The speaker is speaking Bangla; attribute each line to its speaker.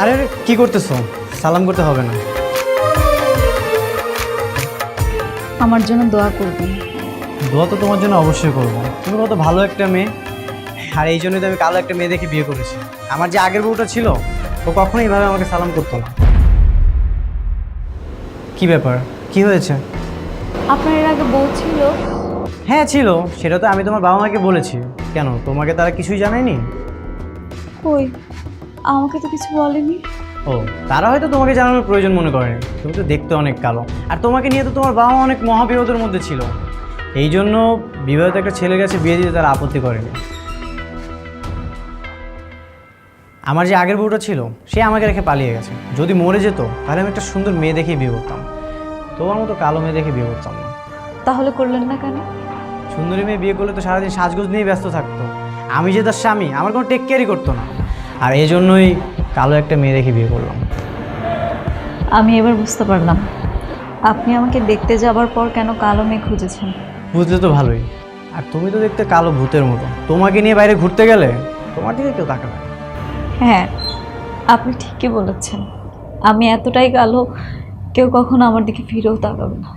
Speaker 1: আরে কি করতেছো? সালাম করতে হবে না।
Speaker 2: আমার জন্য দোয়া করবেন।
Speaker 1: দোয়া তো তোমার জন্য অবশ্যই করব। তুমি কত ভালো একটা মেয়ে। আর এই জন্যই তো আমি কালো একটা মেয়ে দেখে বিয়ে করেছি। আমার যে আগের বউটা ছিল ও কখনোই এইভাবে আমাকে সালাম করতো না। কি ব্যাপার? কি হয়েছে?
Speaker 2: আপনার এর আগে বউ ছিল?
Speaker 1: হ্যাঁ ছিল। সেটা তো আমি তোমার বাবা মাকে বলেছি। কেন? তোমাকে তারা কিছুই জানায়নি?
Speaker 2: কই? আমাকে তো কিছু বলেনি।
Speaker 1: ও তারা হয়তো তোমাকে জানানোর প্রয়োজন মনে করেনি তুমি তো দেখতে অনেক কালো। আর তোমাকে নিয়ে তো তোমার বাবা অনেক মহাবিপদের মধ্যে ছিল। এই জন্য বিবাহিত একটা ছেলের কাছে বিয়ে দিতে তারা আপত্তি করেনি। আমার যে আগের বউটা ছিল সে আমাকে রেখে পালিয়ে গেছে। যদি মরে যেত তাহলে আমি একটা সুন্দর মেয়ে দেখে বিয়ে করতাম। তোমার মতো কালো মেয়ে দেখে বিয়ে করতাম না।
Speaker 2: তাহলে করলেন না কেন?
Speaker 1: সুন্দরী মেয়ে বিয়ে করলে তো সারাদিন সাজগোজ নিয়ে ব্যস্ত থাকতো। আমি যে তার স্বামী আমার কোনো টেক কেয়ারই করতো না। আর এই জন্যই কালো একটা মেয়ে দেখে বিয়ে করলাম।
Speaker 2: আমি এবার বুঝতে পারলাম। আপনি আমাকে দেখতে যাবার পর কেন কালো মেয়ে খুঁজেছেন?
Speaker 1: বুঝলে তো ভালোই। আর তুমি তো দেখতে কালো ভূতের মতো তোমাকে নিয়ে বাইরে ঘুরতে গেলে তোমার দিকে কেউ তাকাবে না।
Speaker 2: হ্যাঁ আপনি ঠিকই বলেছেন। আমি এতটাই কালো কেউ কখনো আমার দিকে ফিরেও তাকাবে না।